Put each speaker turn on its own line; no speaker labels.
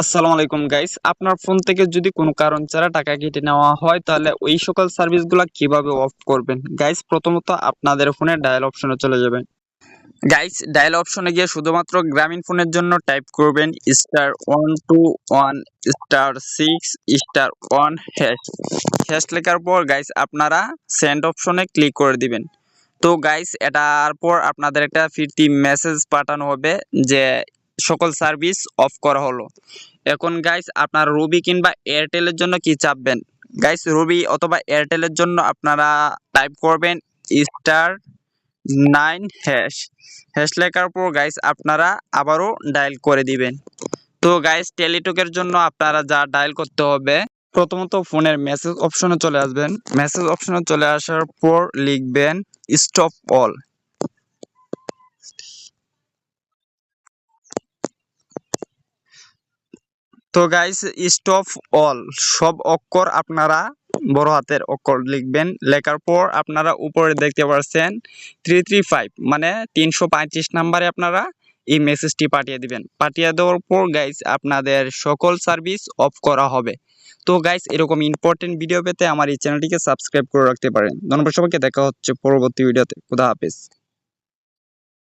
আসসালামু আলাইকুম গাইস আপনার ফোন থেকে যদি কোনো কারণ ছাড়া টাকা কেটে নেওয়া হয়, তাহলে ওই সকল সার্ভিসগুলো কীভাবে অফ করবেন? গাইস প্রথমত আপনাদের ফোনে ডায়াল অপশনে চলে যাবেন। গাইস ডায়াল অপশনে গিয়ে শুধুমাত্র গ্রামীণ ফোনের জন্য টাইপ করবেন star one two one star six star one hash hash লেখার পর গাইস আপনারা সেন্ড অপশনে ক্লিক করে দিবেন। তো গাইস এটার পর আপনাদের একটা ফিরতি মেসেজ পাঠানো হবে যে সকল সার্ভিস অফ করা হলো। এখন গাইস আপনার রবি কিংবা এয়ারটেলের জন্য কি চাপবেন? গাইস রবি অথবা এয়ারটেলের জন্য আপনারা টাইপ করবেন স্টার নাইন হ্যাশ হ্যাশ লেখার পর গাইস আপনারা আবারও ডায়াল করে দিবেন। তো গাইস টেলিটকের জন্য আপনারা যা ডায়াল করতে হবে, প্রথমত ফোনের মেসেজ অপশনে চলে আসবেন। মেসেজ অপশনে চলে আসার পর লিখবেন স্টপ অল তো গাইস স্টপ অল সব অক্ষর আপনারা বড় হাতের অক্ষর লিখবেন। লেখার পর আপনারা উপরে দেখতে পাচ্ছেন থ্রি থ্রি ফাইভ মানে তিনশো পঁয়ত্রিশ নাম্বারে আপনারা এই মেসেজটি পাঠিয়ে দিবেন। পাঠিয়ে দেওয়ার পর গাইস আপনাদের সকল সার্ভিস অফ করা হবে। তো গাইস এরকম ইম্পর্টেন্ট ভিডিও পেতে আমার এই চ্যানেলটিকে সাবস্ক্রাইব করে রাখতে পারেন। ধন্যবাদ সবাইকে, দেখা হচ্ছে পরবর্তী ভিডিওতে খুদা হাফেজ।